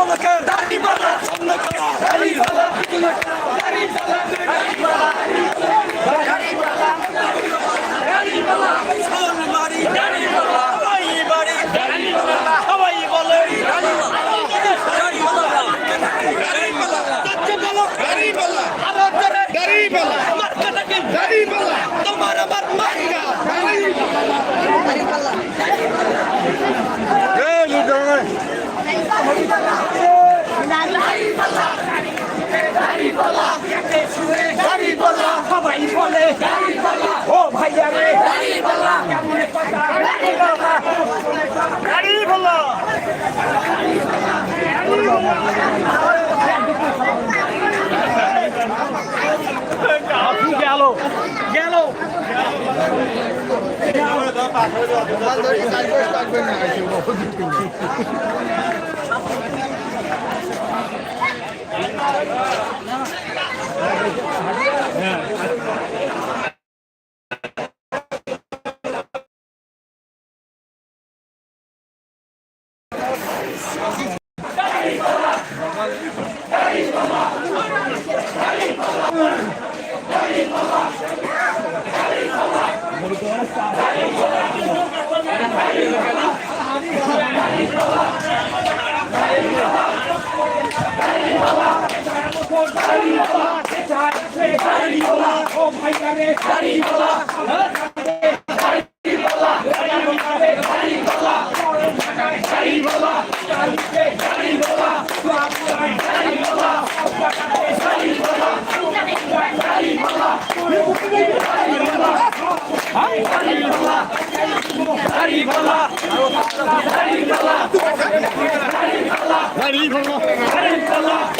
Colocar পাল্লা সবাই বলে ও ভাইয়া রে কেমন কথা? গাড়ি পাল্লা গাড়ি পাল্লা গেল গেল। পাথর Hadi baba! Hadi baba! Hadi baba! Hariballah! Hariballah! Hariballah!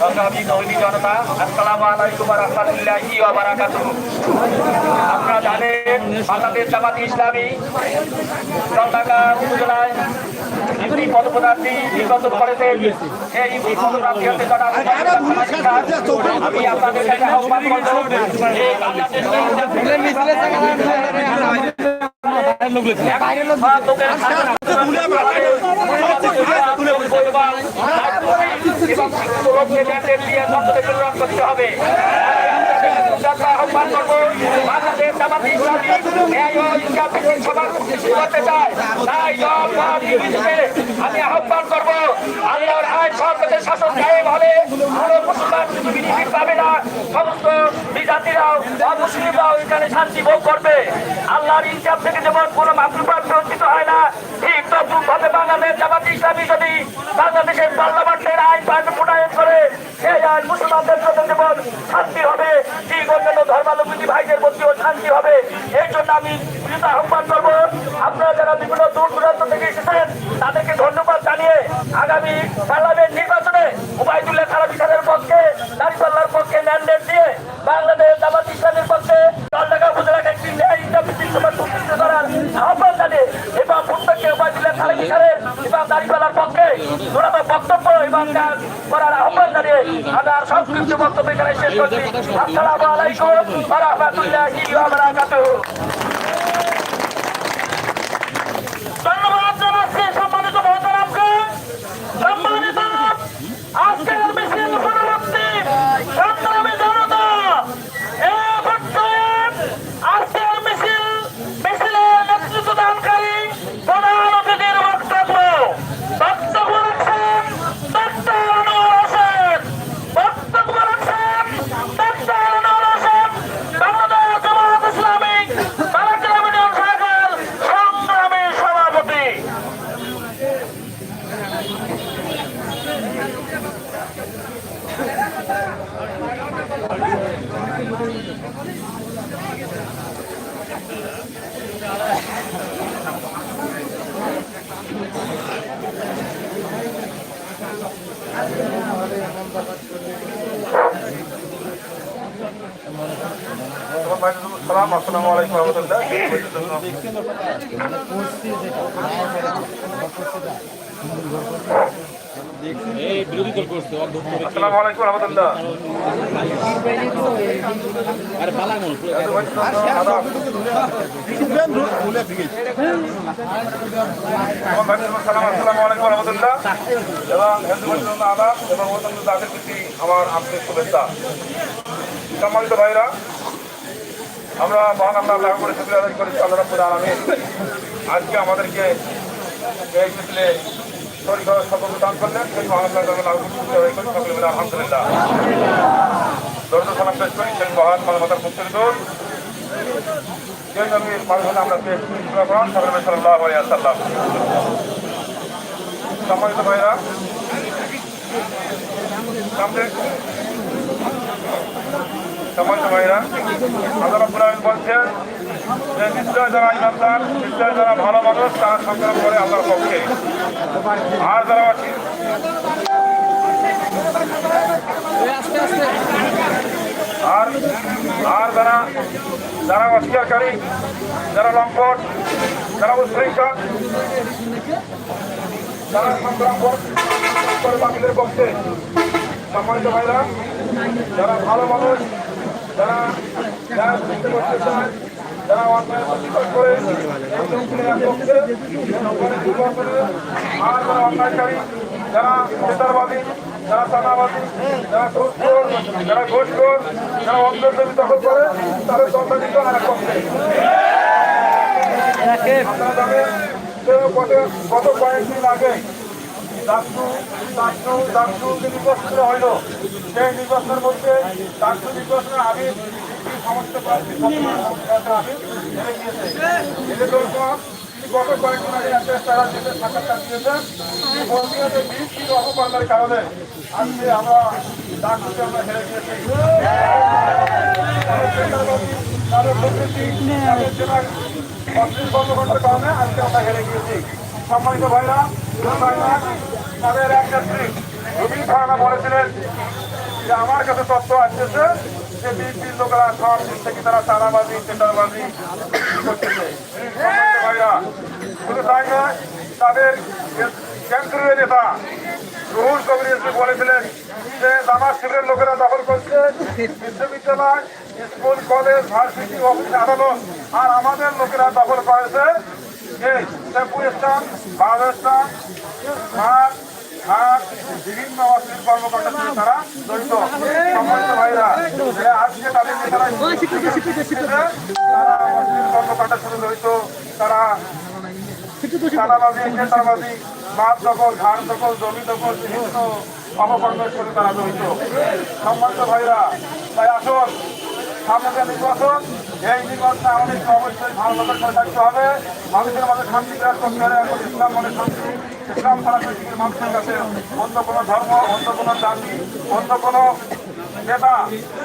সংগ্রামী তৌহিদি জনতা আসসালামু আলাইকুম ওয়া ওয়া বারাকাতুহু আপনারা জানেন বাংলাদেশ জামাত ইসলামী উপজেলায় নির্বাচন করেছেন পদপ্রার্থী আমি আপনাদের কাছে আহ্বান করব এই করতে হবে। আহ্বান করব, বাংলাদেশ জামাত সৃষ্টি করতে চায় তাই আমি আহ্বান করব আল্লাহর আইন সরকারের শাসন কায়েম হলে আরও মুসলমান শুধু পাবে না। সমস্ত বিজাতিরাও, অমুসলিমরাও এখানে শান্তি ভোগ করবে। আল্লাহর ইনসাফ থেকে যেমন কোনো মাতৃপাত বঞ্চিত হয় না ঠিক তদ্রুপ ভাবে বাংলাদেশ জামাত ইসলামী যদি বাংলাদেশের পার্লামেন্টের আইন পাঠ প্রণয়ন করে সেই আইন মুসলমানদের জন্য যেমন শান্তি হবে ঠিক অন্যান্য ধর্মাবলম্বী ভাইদের শান্তি হবে এই জন্য আমি আহ্বান করব। আপনারা যারা বিভিন্ন দূর দূরান্ত থেকে এসেছেন জোরালো বক্তব্য এবং করার আহ্বান জানিয়ে আমার সংক্ষিপ্ত বক্তব্য এখানে শেষ করছি। আসসালামু আলাইকুম ওয়া ধন্যবাদ জানাচ্ছি সম্মানিত মহতারামকে সম্মানিত আজকের মিছিল পরবর্তী সংগ্রামী জনতা এ পর্যায়ে আজকের মিছিল মিছিলে নেতৃত্ব দানকারী প্রধান অতিথির বক্তব্য বক্তব্য রাখছেন ডাক্তার আনোয়ার হোসেন বক্তব্য রাখছেন ডাক্তার আনোয়ার হোসেন বাংলাদেশ জামাত ইসলামী বারাকরাম ইউনিয়ন শাখার সংগ্রামী সভাপতি সালাম আসসালামু আলাইকুম রহমতুল্লাহ। আসসালামু আলাইকুম রহমতুল্লাহ। আসসালামু আলাইকুম রহমতুল্লাহ। এবং হিন্দু আদাব এবং অত্যন্ত তাদের প্রতি আমার আন্তরিক শুভেচ্ছা। সম্মানিত ভাইরা আমরা মহান আমরা আল্লাহ করে শুক্রিয়া আদায় করি, আল্লাহ রাব্বুল আলামিন আজকে আমাদেরকে এই মিছিলে শরীর সফল দান করলেন। সেই মহান আল্লাহ তাআলা আল্লাহ শুক্রিয়া আদায় করি সকলে মিলে আলহামদুলিল্লাহ। দরদ সালাম পেশ করি, সেই মহান মানবতার মুক্তির দূর যে নবীর মাধ্যমে আমরা পেশ করি সকলে মিলে সাল্লাল্লাহু আলাইহি ওয়াসাল্লাম। সম্মানিত ভাইরা সামনে সম্মানিত ভাইরা আল্লাহ বলছেন যে নিশ্চয় যারা ইমানদার, নিশ্চয় যারা ভালো মানুষ, তারা সংগ্রাম করে আল্লাহর পক্ষে। আর যারা আর আর যারা যারা অস্বীকারী, যারা লম্পট, যারা উশৃঙ্খল যারা সংগ্রাম করে বাকিদের পক্ষে। সম্মানিত ভাইরা, যারা ভালো মানুষ যারা যারা বুঝতে করতে চায়, যারা করে এই লোকগুলো এক পক্ষে জনগণের নির্বাচনে আর যারা অন্যায়কারী, যারা নেতারবাদী, যারা যারা ঘুষখোর যারা ঘুষখোর যারা অন্ধের জমি দখল তাদের দণ্ডাধিত আর এক পক্ষে। আপনারা জানেন গত কয়েকদিন আগে ডাকসু ডাকসু ডাকসু যে নির্বাচন হইল, সেই নির্বাচনের মধ্যে ডাকসু নির্বাচনের আগে সমস্ত প্রার্থী আগে এদের তিনি গত কয়েকদিন আগে একটা তারা যেতে সাক্ষাৎকার দিয়েছেন বলতে বিএনপির অপকর্মের কারণে আজকে আমরা ডাকসুকে আমরা হেরে গিয়েছি। তাদের প্রকৃতি তাদের জেলার অশ্লীল কারণে আজকে আমরা হেরে গিয়েছি। সম্মানিত ভাইরা তাদের এক নেত্রী ধারণা বলেছিলেন যে, আমার কাছে তথ্য আসতেছে যে, বিএনপির লোকেরা সব দিক থেকে তারা চাঁদাবাজি টেন্ডারবাজি করতেছে। ভাইরা, শুধু তাই নয়, তাদের কেন্দ্রীয় নেতা রুহুল কবির বলেছিলেন যে জামাত শিবিরের লোকেরা দখল করছে বিশ্ববিদ্যালয়, স্কুল, কলেজ, ভার্সিটি, অফিস, আদালত, আর আমাদের লোকেরা দখল করেছে স্ট্যান্ড মাঠ ঘাট বিভিন্ন অশ্লীল কর্মকাণ্ডের সাথে তারা জড়িত। সম্মানিত ভাইরা আজকে তাদের নেতারা তারা অশ্লীল কর্মকাণ্ডের সাথে জড়িত তারা চাঁদাবাজি নেতাবাজি মাছ দখল ঘাট দখল জমি দখল বিভিন্ন অপকর্মের সাথে তারা জড়িত। সম্মানিত ভাইরা তাই আসুন সামনে নির্বাচন এই নির্বাচনে আমাদেরকে অবশ্যই ভালো লোকের করে থাকতে হবে। মানুষের মাঝে শান্তি করতে হবে। এখন ইসলাম মানে শান্তি। ইসলাম ছাড়া মানুষের কাছে অন্য কোনো ধর্ম, অন্য কোনো জাতি, অন্য কোনো নেতা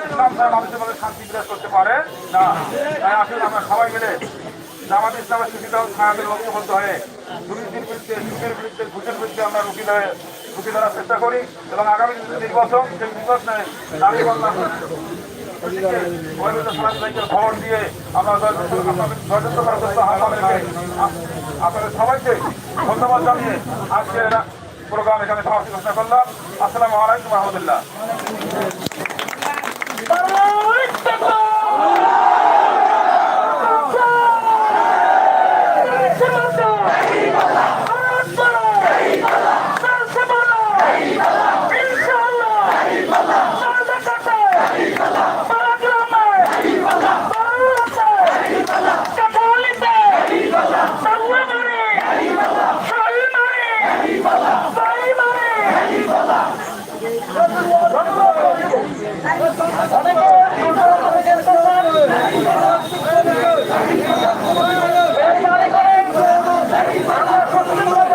ইসলাম মানুষের মাঝে শান্তি বিরাজ করতে পারে না। তাই আসুন আমরা সবাই মিলে জামাত ইসলামের হয়ে দুর্নীতির বিরুদ্ধে সুখের বিরুদ্ধে ঘুষের বিরুদ্ধে আমরা রুখি ধরে, রুখি ধরার চেষ্টা করি এবং আগামী নির্বাচন, সেই নির্বাচনে করলাম খবর দিয়ে জন্য আপনাদের সবাইকে ধন্যবাদ জানিয়ে আজকে প্রোগ্রাম এখানে সমাপ্তি ঘোষণা করলাম আসসালামু আলাইকুম রহমতুল্লাহ